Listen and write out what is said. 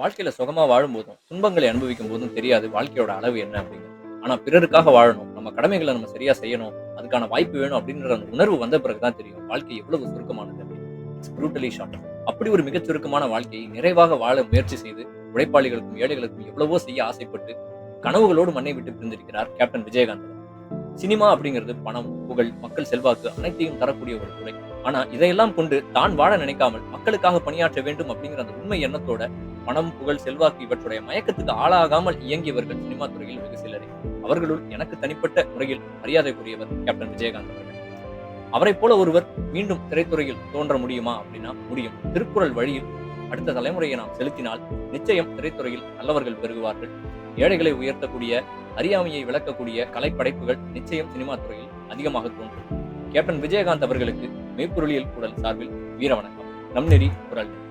வாழ்க்கையில சுகமா வாழும்போதும் துன்பங்களை அனுபவிக்கும் போதும் தெரியாது வாழ்க்கையோட அளவு என்ன அப்படிங்கிறது. ஆனா பிறருக்காக வாழணும் நம்ம கடமைகளை நம்ம சரியா செய்யணும் அதுக்கான வாய்ப்பு வேணும் அப்படின்ற அந்த உணர்வு வந்த பிறகுதான் தெரியும் வாழ்க்கை எவ்வளவு சுருக்கமானது இட்ஸ் ஷார்ட் அப்படி ஒரு மிகச் சுருக்கமான வாழ்க்கையை நிறைவாக வாழ முயற்சி செய்து உழைப்பாளிகளுக்கும் ஏழைகளுக்கும் எவ்வளவோ செய்ய ஆசைப்பட்டு கனவுகளோடு மண்ணை விட்டு பிரிந்திருக்கிறார் கேப்டன் விஜயகாந்த். சினிமா அப்படிங்கிறது பணம் புகழ் மக்கள் செல்வாக்கு அனைத்தையும் தரக்கூடிய ஒரு துறை. ஆனா இதையெல்லாம் கொண்டு தான் வாழ நினைக்காமல் மக்களுக்காக பணியாற்ற வேண்டும் அப்படிங்கிற அந்த உண்மை எண்ணத்தோட பணம் புகழ் செல்வாக்கு இவற்றுடைய மயக்கத்துக்கு ஆளாகாமல் இயங்கியவர்கள் சினிமா துறையில் வெகு சிலரே. அவர்களுள் எனக்கு தனிப்பட்ட முறையில் மரியாதைக்குரியவர் கேப்டன் விஜயகாந்த் அவர்கள். அவரை போல ஒருவர் மீண்டும் திரைத்துறையில் தோன்ற முடியுமா அப்படின்னா முடியும். திருக்குறள் வழியில் அடுத்த தலைமுறையை நாம் செலுத்தினால் நிச்சயம் திரைத்துறையில் நல்லவர்கள் பெருகுவார்கள். ஏழைகளை உயர்த்தக்கூடிய அறியாமையை விளக்கக்கூடிய கலைப்படைப்புகள் நிச்சயம் சினிமா துறையில் அதிகமாக தோன்றும். கேப்டன் விஜயகாந்த் அவர்களுக்கு மெய்ப்பொருளியல் குரல் சார்பில் வீரவணக்கம். நம் நெறி குரல்.